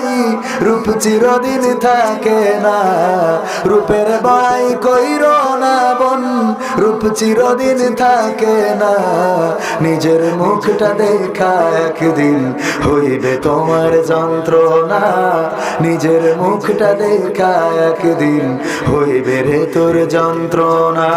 না ভাই রূপ চিরদিন থাকে না। রূপের বড়াই কইর না বোন। রূপ চিরদিন থাকে না। নিজের মুখটা দেখা একদিন হইবে তোমার যন্ত্রণা। নিজের মুখটা দেখা একদিন হইবে রে তোর যন্ত্রণা।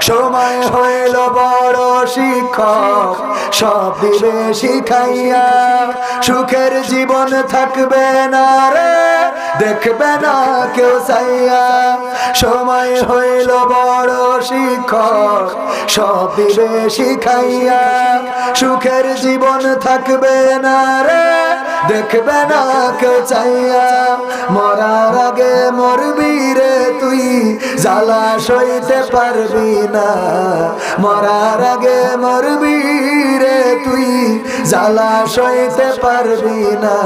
সময় হইল বড় শিক্ষক সব দিবে শিখাইয়া সুখের জীবন থাকবে না রে, দেখবে না কেউ চাইয়া সময় হইল বড় শিক্ষক সব দিবে শিখাইয়া সুখের জীবন থাকবে না রে, দেখবে না কেউ চাইয়া মরার আগে মরবি রে জ্বালা সইতে পারবি না। মরার আগে মরবি রে তুই। জ্বালা সইতে পারবি না।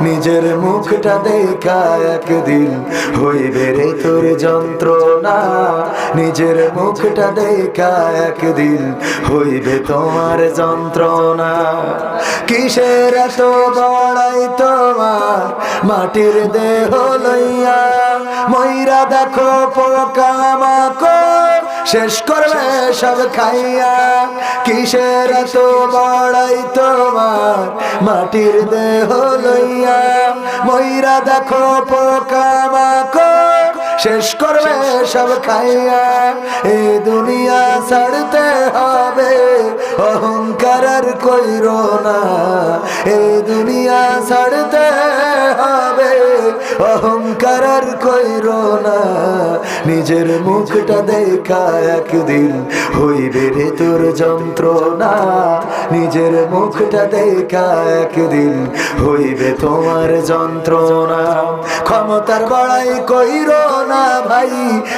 নিজের মুখটা দেখা একদিন হইবে রে তোর যন্ত্রণা। নিজের মুখটা দেখা একদিন হইবে তোমার যন্ত্রণা। কিসের এত বড়াই তোমার? মাটির দেহ লইয়া ময়রা দেখো পোকামাকড়, শেষ করবে সব খাইয়া। কিসের এত বড়াই তোমার? মাটির দেহ লইয়া। ময়রা দেখো পোকামাকড়, শেষ করবে সব খাইয়া। এই দুনিয়া ছাড়তে হবে, অহংকার কইর না। এই দুনিয়া ছাড়তে হবে। অহংকার আর কইর না। নিজের মুখটা দেখা একদিন হইবে রে তোর যন্ত্রণা। নিজের মুখটা দেখা একদিন হইবে তোমার যন্ত্রণা। ক্ষমতার বড়াই কইর না ভাই,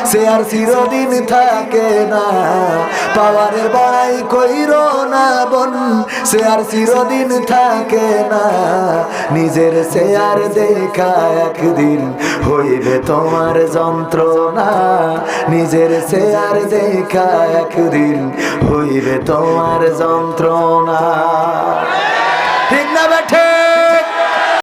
সে আর চিরদিন থাকে না। পাওয়ারের বাই কইর না বোন, সে আর চিরদিন থাকে না। নিজের সে আর দেখা একদিন হইবে তোমার যন্ত্রণা। নিজের সে আর দেখা একদিন হইবে তোমার যন্ত্রণা।